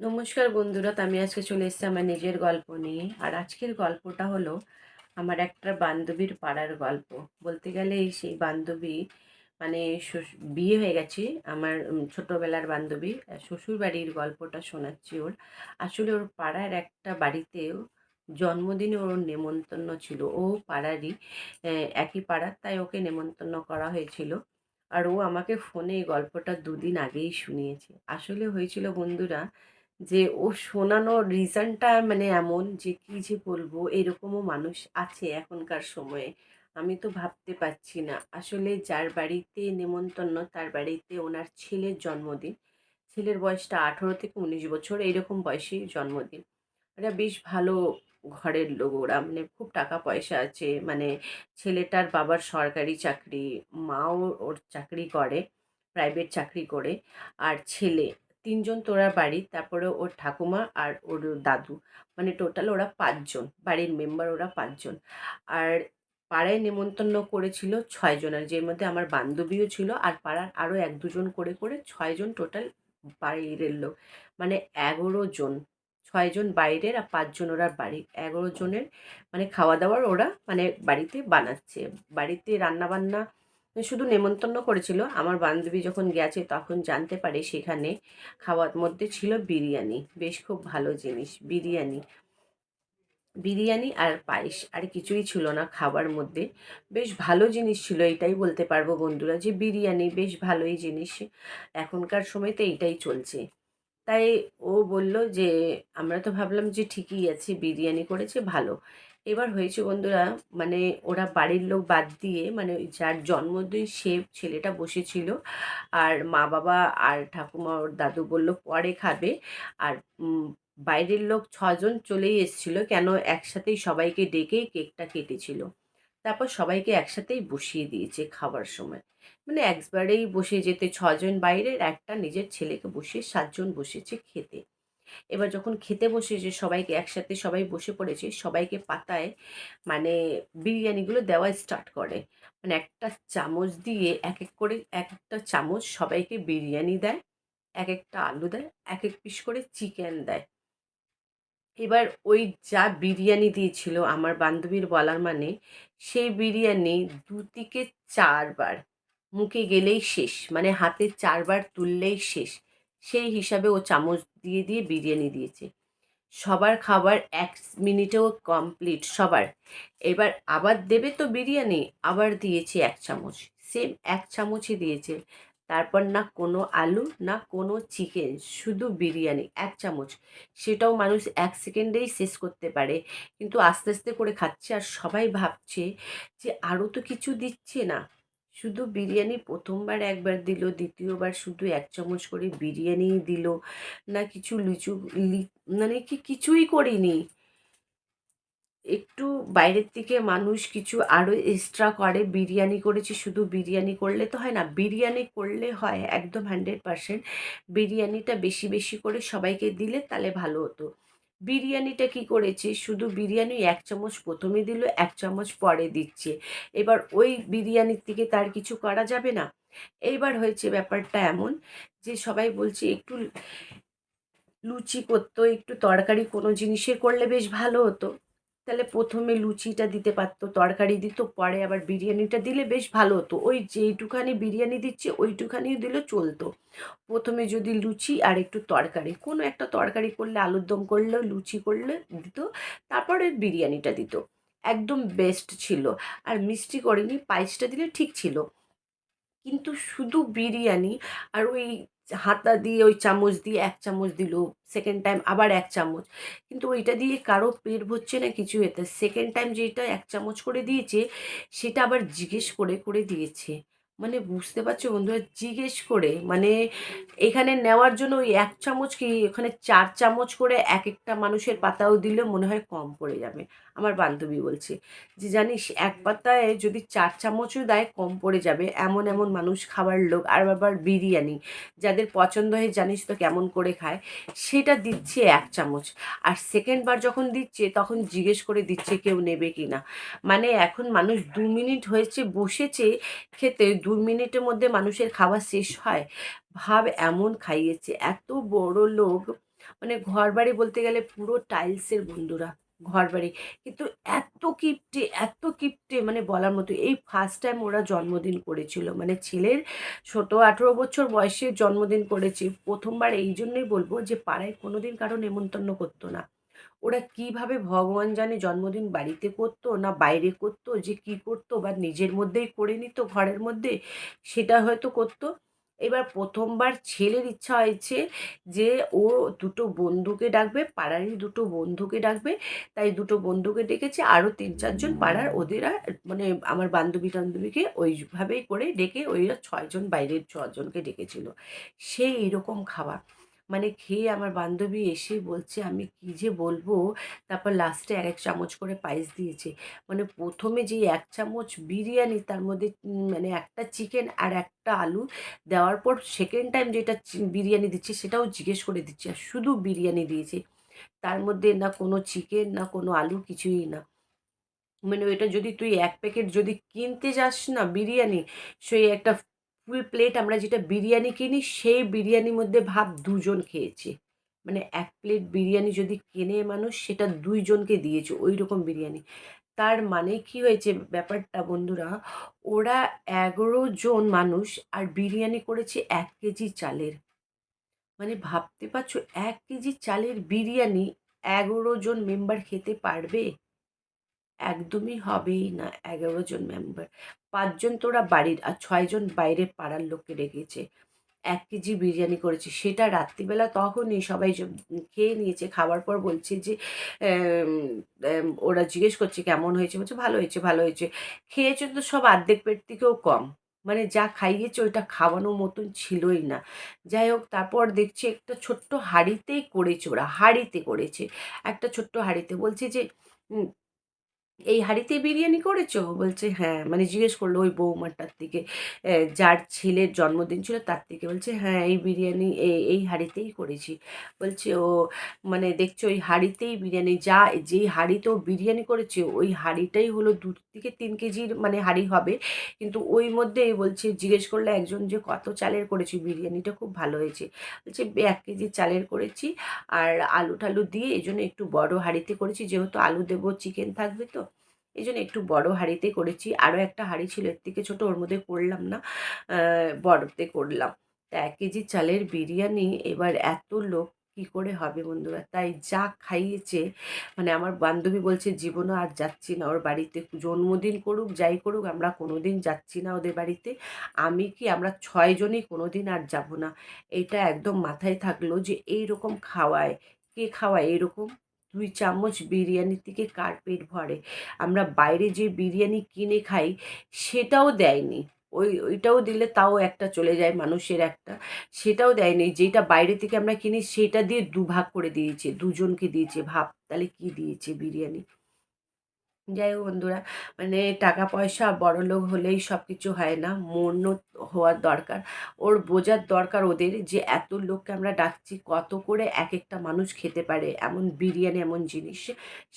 নমস্কার বন্ধুরা, আমি আজকে চলে এসেছি আমার নিজের গল্প নিয়ে। আর আজকের গল্পটা হলো আমার একটা বান্ধবীর পাড়ার গল্প। বলতে গেলে সেই বান্ধবী মানে বিয়ে হয়ে গেছে আমার ছোটোবেলার বান্ধবী। শ্বশুর বাড়ির গল্পটা শোনাচ্ছি ওর। আসলে ওর পাড়ার একটা বাড়িতেও জন্মদিনে ওর নেমন্তন্ন ছিল। ও পাড়ারই একই পাড়ার তাই ওকে নেমন্তন্ন করা হয়েছিল। আর ও আমাকে ফোনে এই গল্পটা দুদিন আগেই শুনিয়েছে। আসলে হয়েছিল বন্ধুরা যে ও শোনানোর রিজনটা মানে এমন যে কি যে বলব, এরকমও মানুষ আছে এখনকার সময়ে। আমি তো ভাবতে পারছি না। আসলে যার বাড়িতে নেমন্তন্ন, তার বাড়িতে ওনার ছেলের জন্মদিন। ছেলের বয়সটা আঠেরো থেকে উনিশ বছর এইরকম বয়সেই জন্মদিন। ওরা বেশ ভালো ঘরের লোক ওরা। মানে খুব টাকা পয়সা আছে। মানে ছেলেটার বাবার সরকারি চাকরি, মাও ওর চাকরি করে প্রাইভেট চাকরি করে। আর ছেলে তিনজন তোরা বাড়ি, তারপরে ওর ঠাকুমা আর ওর দাদু। মানে টোটাল ওরা পাঁচজন, বাড়ির মেম্বার ওরা পাঁচজন। আর পাড়ায় নেমন্তন্ন করেছিল ছয়জনের যের মধ্যে আমার বান্ধবীও ছিল, আর পাড়ার আরও এক দুজন করে করে ছয়জন টোটাল বাইরের লোক। মানে এগারো জন, ছয়জন বাইরের আর পাঁচজন ওরা বাড়ির। এগারো জনের মানে খাওয়া দাওয়ার ওরা মানে বাড়িতে বানাচ্ছে। বাড়িতে রান্না বান্না শুধু নেমন্তন্ন করেছিল। আমার বান্ধবী যখন গেছে তখন জানতে পারে সেখানে খাওয়ার মধ্যে ছিল বিরিয়ানি। বেশ খুব ভালো জিনিস, বিরিয়ানি। বিরিয়ানি আর পায়েস, আর কিছুই ছিল না খাবার মধ্যে। বেশ ভালো জিনিস ছিল, এটাই বলতে পারব বন্ধুরা, যে বিরিয়ানি বেশ ভালোই জিনিস। এখনকার সময় তো এইটাই চলছে। তাই ও বলল যে, আমরা তো ভাবলাম যে ঠিকই আছে, বিরিয়ানি করেছে, ভালো। এবার হয়েছে বন্ধুরা মানে ওরা বাড়ির লোক বাদ দিয়ে মানে যার জন্মদিন সে ছেলেটা বসেছিল। আর মা বাবা আর ঠাকুমা, ওর দাদু বলল, পরে খাবে। আর বাইরের লোক ছজন চলেই এসেছিল, কেন একসাথেই সবাইকে ডেকে কেকটা কেটেছিল। তারপর সবাইকে একসাথেই বসিয়ে দিয়েছে খাবার সময়। মানে একবারেই বসে যেতে ছজন বাইরের, একটা নিজের ছেলেকে বসিয়ে সাতজন বসেছে খেতে। এবার যখন খেতে বসেছে, সবাইকে একসাথে সবাই বসে পড়েছে, সবাইকে পাতায় মানে বিরিয়ানিগুলো দেওয়া স্টার্ট করে। মানে একটা চামচ দিয়ে এক এক করে এক একটা চামচ সবাইকে বিরিয়ানি দেয় এক একটা আলু দেয় এক এক পিস করে চিকেন দেয়। এবার ওই যা বিরিয়ানি দিয়েছিল আমার বান্ধবীর বলার মানে সেই বিরিয়ানি দু থেকে চারবার, মুখে গেলেই শেষ মানে হাতে চারবার তুললেই শেষ। সেই হিসাবে ও চামচ দিয়ে দিয়ে বিরিয়ানি দিয়েছে। সবার খাবার এক মিনিটেও কমপ্লিট সবার। এবার আবার দেবে তো বিরিয়ানি, আবার দিয়েছে এক চামচ। সেম এক চামচই দিয়েছে। তারপর না কোনো আলু, না কোনো চিকেন শুধু বিরিয়ানি, এক চামচ। সেটাও মানুষ এক সেকেন্ডেই শেষ করতে পারে। কিন্তু আস্তে আস্তে করে খাচ্ছে আর সবাই ভাবছে যে আরও তো কিছু দিচ্ছে না। শুধু বিরিয়ানি প্রথমবার একবার দিল, দ্বিতীয়বার শুধু এক চামচ করে বিরিয়ানি দিল, না কিছু লিচু মানে কি কিছুই করিনি। একটু বাইরের থেকে মানুষ কিছু আরও এক্সট্রা করে, বিরিয়ানি করেছি, শুধু বিরিয়ানি করলে তো হয় না, বিরিয়ানি করলে হয় একদম হান্ড্রেড পারসেন্ট বিরিয়ানিটা বেশি বেশি করে সবাইকে দিলে তাহলে ভালো হতো। বিরিয়ানিটা কি করেছে, শুধু বিরিয়ানি এক চামচ প্রথমে দিল, এক চামচ পরে দিচ্ছে। এবার ওই বিরিয়ানির থেকে তার কিছু করা যাবে না। এইবার হয়েছে ব্যাপারটা এমন যে সবাই বলছে একটু লুচি করতো, একটু তরকারি কোনো জিনিসের করলে বেশ ভালো হতো। তাহলে প্রথমে লুচিটা দিতে পারতো, তরকারি দিত, পরে আবার বিরিয়ানিটা দিলে বেশ ভালো হতো। ওই যেইটুখানি বিরিয়ানি দিচ্ছে ওইটুখানি দিলে চলতো। প্রথমে যদি লুচি আর একটু তরকারি, কোনো একটা তরকারি করলে, আলুর দম করলে, লুচি করলে দিত, তারপরে বিরিয়ানিটা দিত। একদম বেস্ট ছিল। আর মিষ্টি করেনি, পায়েসটা দিলে ঠিক ছিল। কিন্তু শুধু বিরিয়ানি আর ওই হাতা দিয়ে ওই চামচ দিয়ে এক চামচ দিল সেকেন্ড টাইম আবার এক চামচ। কিন্তু ওইটা দিয়ে কারও পেট ভরছে না কিছু এতে। সেকেন্ড টাইম যেটা এক চামচ করে দিয়েছে, সেটা আবার জিজ্ঞেস করে করে দিয়েছে। মানে বুঝতে পারছ বন্ধুরা? জিজ্ঞেস করে মানে এখানে নেওয়ার জন্য ওই এক চামচ কি, ওখানে চার চামচ করে এক একটা মানুষের পাতাও দিলে মনে হয় কম পড়ে যাবে। আমার বান্ধবী বলছে যে, জানিস, এক পাতায় যদি চার চামচও দেয়, কম পড়ে যাবে। এমন এমন মানুষ খাবার লোক। আর আবার বিরিয়ানি। যাদের পছন্দ হয়, জানিস তো কেমন করে খায়। সেটা দিচ্ছে এক চামচ। আর সেকেন্ড বার যখন দিচ্ছে, তখন জিজ্ঞেস করে দিচ্ছে কেউ নেবে কি না। মানে এখন মানুষ দু মিনিট হয়েছে, বসেছে। খেতে দু মিনিটের মধ্যে মানুষের খাওয়া শেষ হয়। ভাব এমন খাইয়েছে। এত বড় লোক। মানে ঘর বাড়ি বলতে গেলে পুরো টাইলসের বন্ধুরা। ঘর বাড়ি কিন্তু এত কিপটে এত কিপটে মানে বলার মতো, এই ফার্স্ট টাইম ওরা জন্মদিন করেছিল। মানে ছেলের ছোট আঠেরো বছর বয়সে জন্মদিন করেছে। প্রথমবার এই জন্যই বলব যে পাড়ায় কোনোদিন কারও নেমন্তন্ন করতো না। ওরা কীভাবে ভগবান জানে জন্মদিন বাড়িতে করতো না বাইরে করতো, যে কি করতো বা নিজের মধ্যেই করে নিত, ঘরের মধ্যে, সেটা হয়তো করতো। এবার প্রথমবার ছেলের ইচ্ছা হয়েছে যে ও দুটো বন্ধুকে ডাকবে, পাড়ারই দুটো বন্ধুকে ডাকবে। তাই দুটো বন্ধুকে ডেকেছে, আরও তিন চারজন পাড়ার ওদের মানে আমার বান্ধবী টান্ধবীকে ওইভাবেই করে ডেকে ওইরা ছয়জন, বাইরের ছজনকে ডেকেছিল। সেই এরকম খাওয়া মানে খেয়ে আমার বান্ধবী এসে বলছে, আমি কী যে বলব? তারপর লাস্টে এক এক চামচ করে পায়েস দিয়েছে। মানে প্রথমে যেই এক চামচ বিরিয়ানি, তার মধ্যে মানে একটা চিকেন আর একটা আলু দেওয়ার পর সেকেন্ড টাইম যেটা বিরিয়ানি দিচ্ছে, সেটাও জিজ্ঞেস করে দিচ্ছে। আর শুধু বিরিয়ানি দিয়েছে। তার মধ্যে না কোনো চিকেন না কোনো আলু, কিছুই না। মানে ওইটা যদি তুই এক প্যাকেট যদি কিনতে যাস না বিরিয়ানি, সেই একটা ফুল প্লেট আমরা যেটা বিরিয়ানি কিনি, সেই বিরিয়ানির মধ্যে ভাব দুজন খেয়েছে। মানে এক প্লেট বিরিয়ানি যদি কেনে মানুষ, সেটা দুইজনকে দিয়েছে ওই রকম বিরিয়ানি। তার মানে কি হয়েছে ব্যাপারটা বন্ধুরা, ওরা এগারো জন মানুষ আর বিরিয়ানি করেছে এক কেজি চালের। মানে ভাবতে পারছ, এক কেজি চালের বিরিয়ানি এগারো জন মেম্বার খেতে পারবে? একদমই হবেই না, এগারো জন মেম্বার পাঁচজন তোরা বাড়ির, আর ছয়জন বাইরের পাড়ার লোককে ডেকেছে এক কেজি বিরিয়ানি করেছে। সেটা রাত্রিবেলা তখনই সবাই খেয়ে নিয়েছে। খাওয়ার পর বলছে যে ওরা জিজ্ঞেস করছে, কেমন হয়েছে? বলছে, ভালো হয়েছে ভালো হয়েছে। খেয়েছে তো সব অর্ধেক পেট থেকেও কম। মানে যা খাইয়েছে ওইটা খাওয়ানোর মতন ছিলই না। যাই হোক, তারপর দেখছি একটা ছোট্ট হাঁড়িতেই করেছে ওরা, হাঁড়িতে করেছে। একটা ছোট্ট হাঁড়িতে বলছে যে এই হাঁড়িতে বিরিয়ানি করেছ? বলছে হ্যাঁ। মানে জিজ্ঞেস করল ওই বৌমাটার থেকে যার ছেলের জন্মদিন ছিল তার থেকে বলছে হ্যাঁ এই বিরিয়ানি, এই এই হাঁড়িতেই করেছি। বলছে, ও মানে দেখছ ওই হাঁড়িতেই বিরিয়ানি, যা, যেই হাঁড়িতেও বিরিয়ানি করেছে, ওই হাঁড়িটাই হলো দু থেকে তিন কেজির মানে হাঁড়ি হবে। কিন্তু ওই মধ্যেই বলছে, জিজ্ঞেস করলে, একজন যে কত চালের করেছি? বিরিয়ানিটা খুব ভালো হয়েছে। বলছে এক কেজি চালের করেছি। আর আলু টালু দিয়ে এই জন্য একটু বড় হাঁড়িতে করেছি। যেহেতু আলু দেবো, চিকেন থাকবে তো এই জন্য একটু বড় হাঁড়িতে করেছি। আরও একটা হাঁড়ি ছিল, এর থেকে ছোটো, ওর মধ্যে করলাম না। বড়তে করলাম। তা এক কেজি চালের বিরিয়ানি, এবার এত লোক কি করে হবে বন্ধুরা? তাই যা খাইয়েছে মানে আমার বান্ধবী বলছে জীবনও আর যাচ্ছি না, ওর বাড়িতে জন্মদিন করুক, যাই করুক, আমরা কোনোদিন যাচ্ছি না ওদের বাড়িতে। আমি কি, আমরা ছয়জনই কোনোদিন আর যাব না? এটা একদম মাথায় থাকল যে এই রকম খাওয়ায়, কে খাওয়ায়? এরকম দুই চামচ বিরিয়ানি থেকে কার্পেট ভরে। আমরা বাইরে যে বিরিয়ানি কিনে খাই, সেটাও দেয়নি। ওই, ওইটাও দিলে তাও একটা চলে যায়, মানুষের একটা। সেটাও দেয়নি। যেটা বাইরে থেকে আমরা কিনি, সেটা দিয়ে দুভাগ করে দিয়েছে, দুজনকে দিয়েছে ভাব তাহলে কি দিয়েছে বিরিয়ানি? যাই হোক বন্ধুরা মানে টাকা পয়সা বড়লোক হলেই সব কিছু হয় না, মন হওয়ার দরকার। ওর বোঝার দরকার ওদের যে এত লোককে আমরা ডাকছি, কত করে এক একটা মানুষ খেতে পারে, এমন বিরিয়ানি, এমন জিনিস,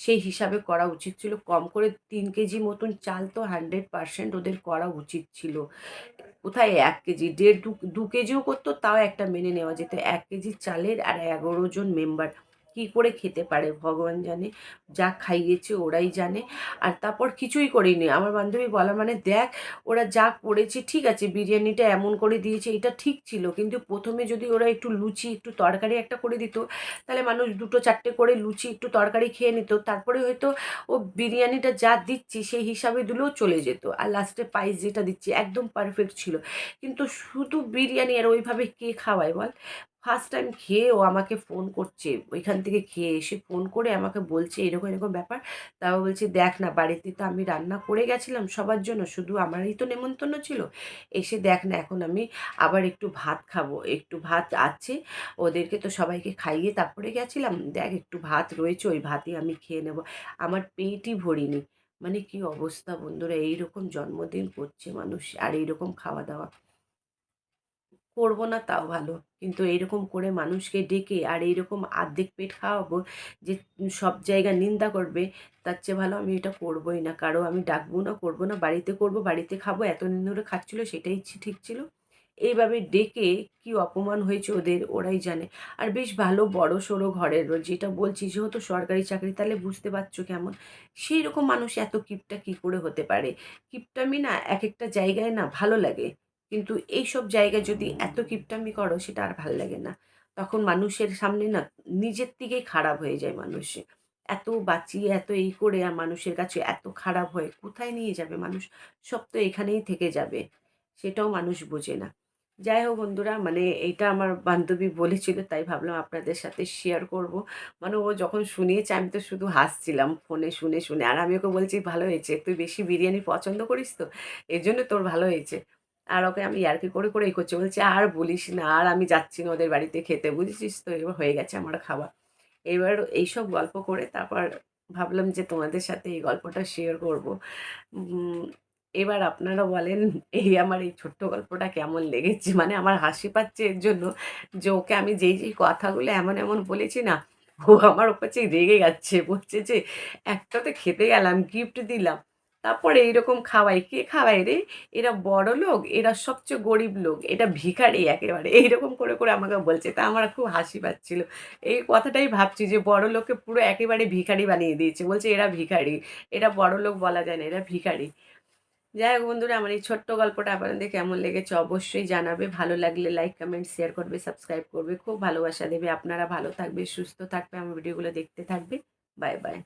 সেই হিসাবে করা উচিত ছিল। কম করে তিন কেজি মতন চাল তো হান্ড্রেড পারসেন্ট ওদের করা উচিত ছিল। কোথায় এক কেজি? দেড় দু কেজিও করতো, তাও একটা মেনে নেওয়া যেত। এক কেজি চালের আর এগারো জন মেম্বার কী করে খেতে পারে ভগবান জানে, যা খাইয়েছে ওরাই জানে। আর তারপর কিছুই করিনি। আমার বান্ধবী বলা মানে দেখ, ওরা যা করেছে ঠিক আছে, বিরিয়ানিটা এমন করে দিয়েছে, এটা ঠিক ছিল। কিন্তু প্রথমে যদি ওরা একটু লুচি, একটু তরকারি একটা করে দিত, তাহলে মানুষ দুটো চারটে করে লুচি, একটু তরকারি খেয়ে নিত। তারপরে হয়তো ও বিরিয়ানিটা যা দিচ্ছি, সেই হিসাবে দিলেও চলে যেত। আর লাস্টে পায়েস যেটা দিচ্ছি, একদম পারফেক্ট ছিল। কিন্তু শুধু বিরিয়ানি আর ওইভাবে কে খাওয়ায় বল? ফার্স্ট টাইম খেয়ে ও আমাকে ফোন করছে। ওইখান থেকে খেয়ে এসে ফোন করে আমাকে বলছে এরকম এরকম ব্যাপার। তাও বলছে, দেখ না, বাড়িতে তো আমি রান্না করে গেছিলাম সবার জন্য, শুধু আমারই তো নেমন্তন্ন ছিল। এসে দেখ না, এখন আমি আবার একটু ভাত খাব। একটু ভাত আছে, ওদেরকে তো সবাইকে খাইয়ে তারপরে গেছিলাম। দেখ, একটু ভাত রয়েছে, ওই ভাতই আমি খেয়ে নেব। আমার পেটই ভরিনি। মানে কি অবস্থা বন্ধুরা, এইরকম জন্মদিন করছে মানুষ, আর এইরকম খাওয়া দাওয়া। করব না তাও ভালো। কিন্তু এইরকম করে মানুষকে ডেকে আর এইরকম আর্ধেক পেট খাওয়াবো যে সব জায়গা নিন্দা করবে, তার চেয়ে ভালো আমি এটা করবোই না। কারও আমি ডাকবো না, করব না, বাড়িতে করব, বাড়িতে খাব এত এতদিন ধরে খাচ্ছিলো, সেটাই ঠিক ছিল। এইভাবে ডেকে কি অপমান হয়েছে ওদের ওরাই জানে। আর বেশ ভালো বড় সড়ো ঘরের যেটা বলছি, যেহেতু সরকারি চাকরি, তাহলে বুঝতে পারছ কেমন? সেই রকম মানুষ এত কিপটা কী করে হতে পারে? কিপটামি না এক একটা জায়গায় না ভালো লাগে। কিন্তু এই সব জায়গায় যদি এত কিপটামি করো, সেটা আর ভালো লাগে না। তখন মানুষের সামনে না, নিজের থেকেই খারাপ হয়ে যায় মানুষ। এত বাঁচিয়ে, এত এই করে আর মানুষের কাছে এত খারাপ হয়ে, কোথায় নিয়ে যাবে মানুষ? সব তো এখানেই থেকে যাবে, সেটাও মানুষ বোঝে না। যাই হোক বন্ধুরা মানে এইটা আমার বান্ধবী বলেছিল, তাই ভাবলাম আপনাদের সাথে শেয়ার করব। মানে ও যখন শুনিয়েছে, আমি তো শুধু হাসছিলাম ফোনে শুনে শুনে। আর আমি ওকে বলছি, ভালো হয়েছে, তুই বেশি বিরিয়ানি পছন্দ করিস তো? এর জন্য তোর ভালো হয়েছে। আর ওকে আমি ইয়ার্কি করে করে এই করছি। বলছে, আর বলিস না, আর আমি যাচ্ছি না ওদের বাড়িতে খেতে, বুঝেছিস তো? এবার হয়ে গেছে আমার খাওয়া। এবার এইসব গল্প করে তারপর ভাবলাম যে তোমাদের সাথে এই গল্পটা শেয়ার করব। এবার আপনারা বলেন, এই আমার এই ছোট্ট গল্পটা কেমন লেগেছে? মানে আমার হাসি পাচ্ছে এর জন্য যে ওকে আমি যেই যেই কথাগুলো এমন এমন বলেছি না, ও আমার ওপর রেগে যাচ্ছে, বলছে যে, একটাতে খেতে গেলাম গিফট দিলাম। তারপরে এইরকম খাওয়াই কে খাওয়াই রে? এরা বড় লোক, এরা সবচেয়ে গরিব লোক, এটা ভিখারি একেবারে। এইরকম করে করে আমাকে বলছে। তা আমার খুব হাসি পাচ্ছিল। এই কথাটাই ভাবছি যে বড় লোককে পুরো একেবারে ভিখারি বানিয়ে দিয়েছে। বলছে, এরা ভিখারি। এটা বড় লোক বলা যায় না, এরা ভিখারি। যাই হোক বন্ধুরা, আমার এই ছোট্ট গল্পটা আপনাদের কেমন লেগেছে অবশ্যই জানাবে। ভালো লাগলে লাইক কমেন্ট শেয়ার করবে সাবস্ক্রাইব করবে। খুব ভালোবাসা দেবে। আপনারা ভালো থাকবে, সুস্থ থাকবে, আমার ভিডিওগুলো দেখতে থাকবে। Bye bye